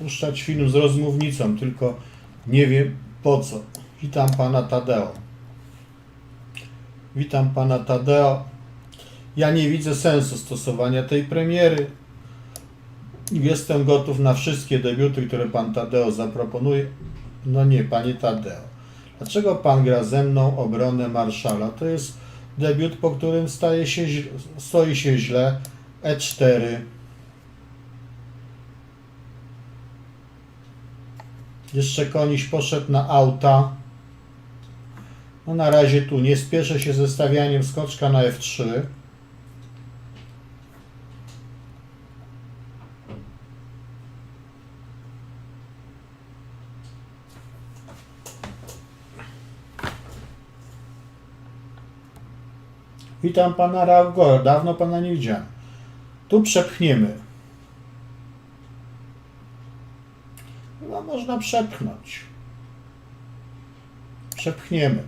puszczać film z rozmównicą, tylko nie wiem po co. Witam pana Tadeo. Witam pana Tadeo. Ja nie widzę sensu stosowania tej premiery. Jestem gotów na wszystkie debiuty, które pan Tadeo zaproponuje. No nie, panie Tadeo. Dlaczego pan gra ze mną obronę Marszala? To jest debiut, po którym staje się, stoi się źle. E E4. Jeszcze koniś poszedł na auta. No na razie tu nie spieszę się ze stawianiem skoczka na F3. Witam pana Raugora, dawno pana nie widziałem. Tu przepchniemy. Można przepchnąć. Przepchniemy.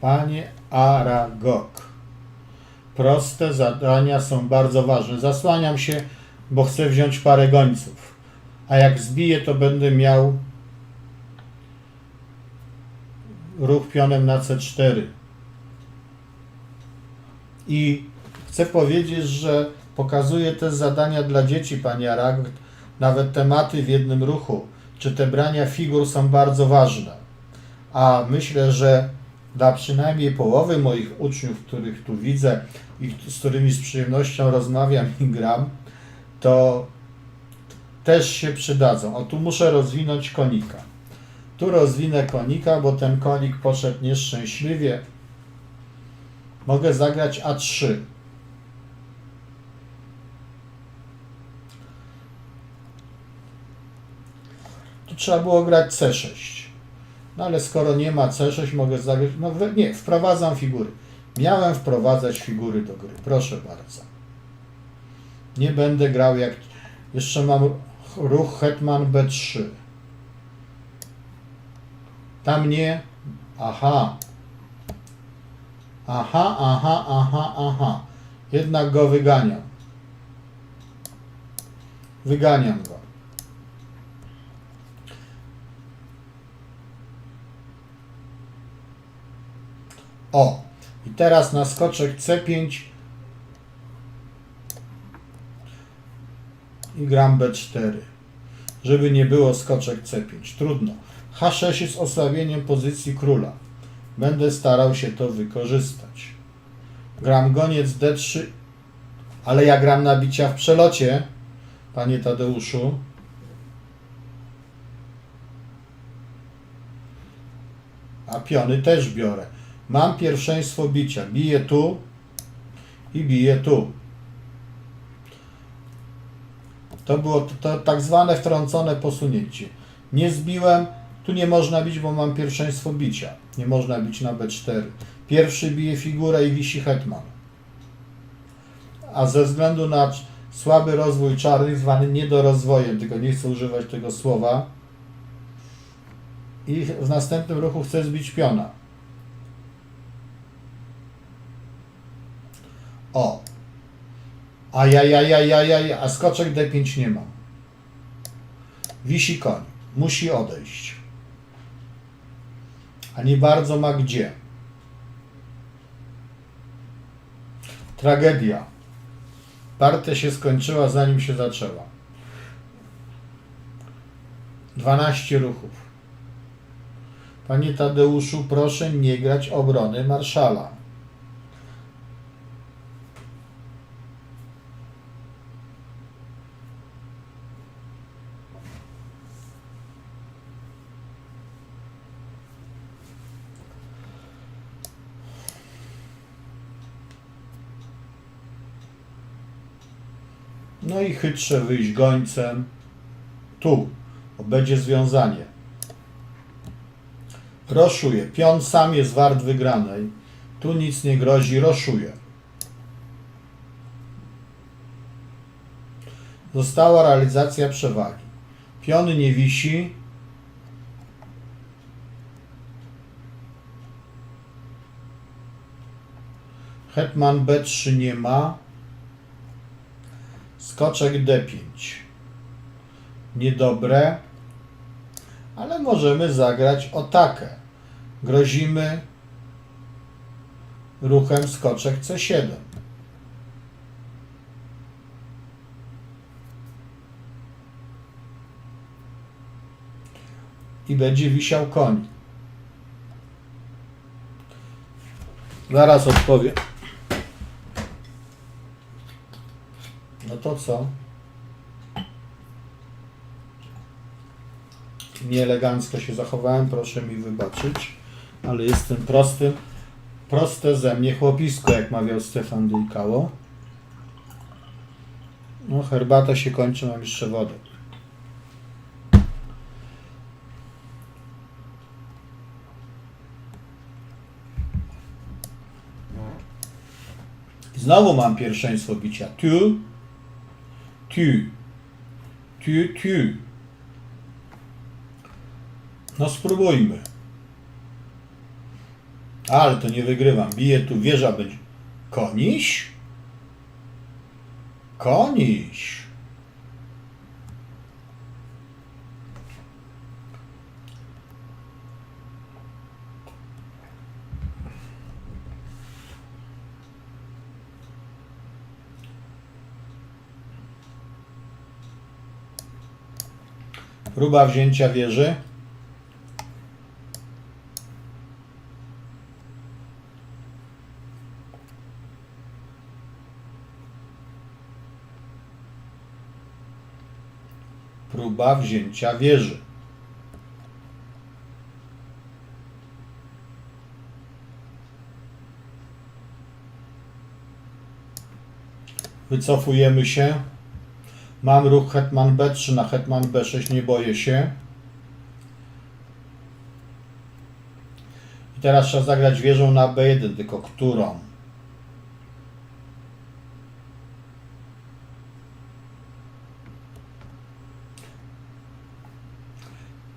Panie Aragog. Proste zadania są bardzo ważne. Zasłaniam się, bo chcę wziąć parę gońców. A jak zbiję, to będę miał ruch pionem na C4. I chcę powiedzieć, że pokazuję te zadania dla dzieci, panie Arag, nawet tematy w jednym ruchu, czy te brania figur są bardzo ważne. A myślę, że dla przynajmniej połowy moich uczniów, których tu widzę i z którymi z przyjemnością rozmawiam i gram, to też się przydadzą. O, tu muszę rozwinąć konika. Tu rozwinę konika, bo ten konik poszedł nieszczęśliwie. Mogę zagrać A3. Tu trzeba było grać C6. No ale skoro nie ma C6, mogę zagrać. No nie, wprowadzam figury. Miałem wprowadzać figury do gry. Proszę bardzo. Nie będę grał jak. Jeszcze mam ruch Hetman B3. Tam nie. Aha. Aha, aha, aha, aha. Jednak go wyganiam. Wyganiam go. O. I teraz na skoczek C5 i gram B4. Żeby nie było skoczek C5. Trudno. H6 jest osłabieniem pozycji króla. Będę starał się to wykorzystać. Gram goniec D3, ale ja gram na bicia w przelocie, panie Tadeuszu. A piony też biorę. Mam pierwszeństwo bicia. Biję tu i biję tu. To było to, to tak zwane wtrącone posunięcie. Nie zbiłem, tu nie można bić, bo mam pierwszeństwo bicia. Nie można bić na B4. Pierwszy bije figurę i wisi hetman. A ze względu na słaby rozwój czarnych, zwany niedorozwojem, tylko nie chcę używać tego słowa, i w następnym ruchu chcę zbić piona. O. Ajajajajajaj, a skoczek D5 nie mam. Wisi koń. Musi odejść. A nie bardzo ma gdzie. Tragedia. Partia się skończyła zanim się zaczęła. 12 ruchów. Panie Tadeuszu, proszę nie grać obrony marszala. No i chytrze wyjść gońcem. Tu będzie związanie. Roszuje. Pion sam jest wart wygranej. Tu nic nie grozi. Roszuje. Została realizacja przewagi. Pion nie wisi. Hetman B3 nie ma. Skoczek D5. Niedobre. Ale możemy zagrać o takę. Grozimy ruchem skoczek C7. I będzie wisiał koń. Zaraz odpowiem. No to co? Nieelegancko się zachowałem, proszę mi wybaczyć, ale jestem prostym, proste ze mnie chłopisko, jak mawiał Stefan Dujkało. No, herbata się kończy, mam jeszcze wodę. Znowu mam pierwszeństwo bicia. Tu, tu, tu, tu. No spróbujmy. Ale to nie wygrywam. Biję tu, wieża będzie. Koniś? Koniś. Próba wzięcia wieży. Próba wzięcia wieży. Wycofujemy się. Mam ruch hetman b3 na hetman b6, nie boję się. I teraz trzeba zagrać wieżą na b1, tylko którą?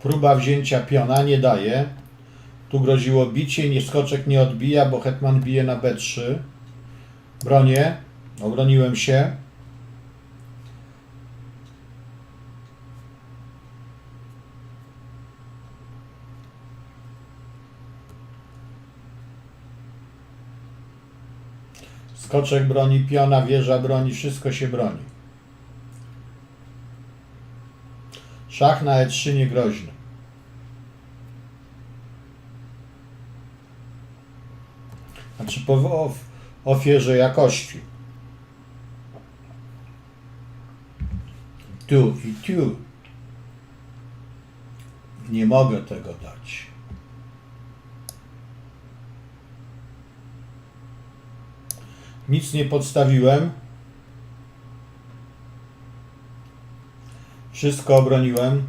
Próba wzięcia piona nie daje. Tu groziło bicie, nie skoczek nie odbija, bo hetman bije na b3. Bronię. Obroniłem się. Skoczek broni piona, wieża broni, wszystko się broni. Szach na e3 niegroźny. Znaczy po ofierze jakości. Tu i tu. Nie mogę tego dać. Nic nie podstawiłem. Wszystko obroniłem.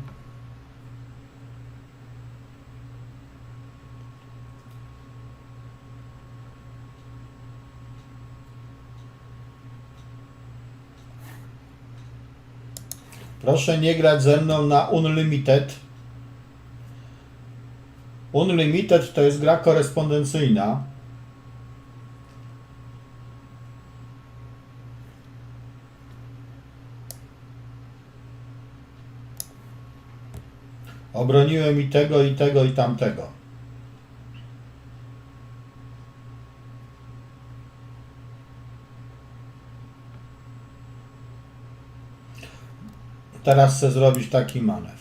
Proszę nie grać ze mną na Unlimited. Unlimited to jest gra korespondencyjna. Obroniłem i tego, i tego, i tamtego. Teraz chcę zrobić taki manewr.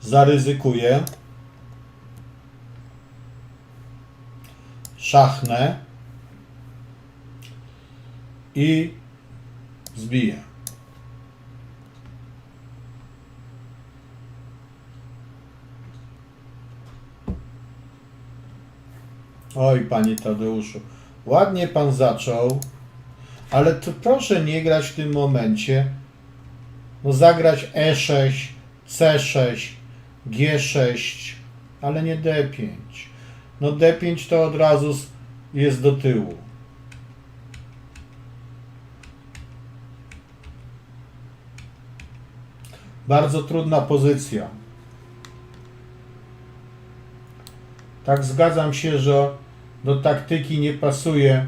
Zaryzykuję. Szachnę i zbiję. Oj, panie Tadeuszu, ładnie pan zaczął, ale to proszę nie grać w tym momencie. No zagrać E6, C6, G6, ale nie D5. No D5 to od razu jest do tyłu. Bardzo trudna pozycja. Tak zgadzam się, że do taktyki nie pasuje